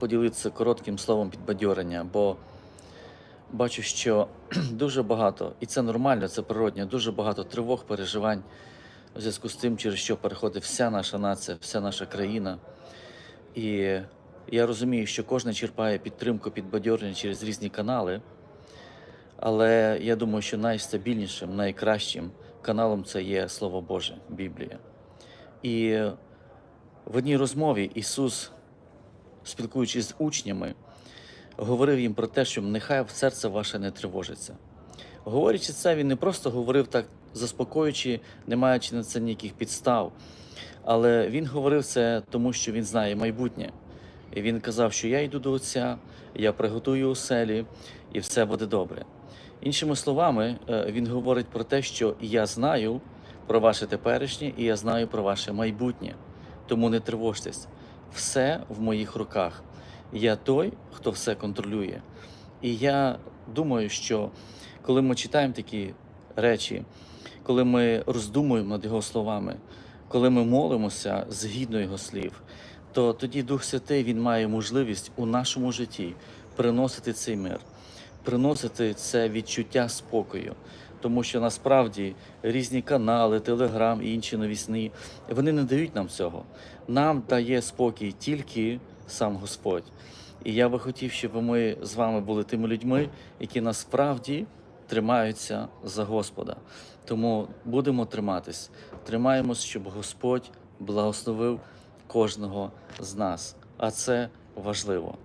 поділитися коротким словом підбадьорення, бо бачу, що дуже багато, і це нормально, це природньо, дуже багато тривог, переживань у зв'язку з тим, через що переходить вся наша нація, вся наша країна. І я розумію, що кожен черпає підтримку, підбадьорення через різні канали. Але я думаю, що найстабільнішим, найкращим каналом це є Слово Боже, Біблія. І в одній розмові Ісус, спілкуючись з учнями, говорив їм про те, що нехай серце ваше не тривожиться. Говорячи це, він не просто говорив так, заспокоюючи, не маючи на це ніяких підстав, але він говорив це тому, що він знає майбутнє. І він казав, що я йду до Отця, я приготую оселі, і все буде добре. Іншими словами, е, він говорить про те, що я знаю про ваше теперішнє і я знаю про ваше майбутнє. Тому не тривожтесь. Все в моїх руках. Я той, хто все контролює. І я думаю, що коли ми читаємо такі речі, коли ми роздумуємо над його словами, коли ми молимося згідно його слів, то тоді Дух Святий він має можливість у нашому житті приносити цей мир, приносити це відчуття спокою. Тому що насправді різні канали, телеграм і інші новісні, вони не дають нам цього. Нам дає спокій тільки сам Господь. І я би хотів, щоб ми з вами були тими людьми, які насправді тримаються за Господа. Тому будемо триматись, тримаємось, щоб Господь благословив кожного з нас. А це важливо.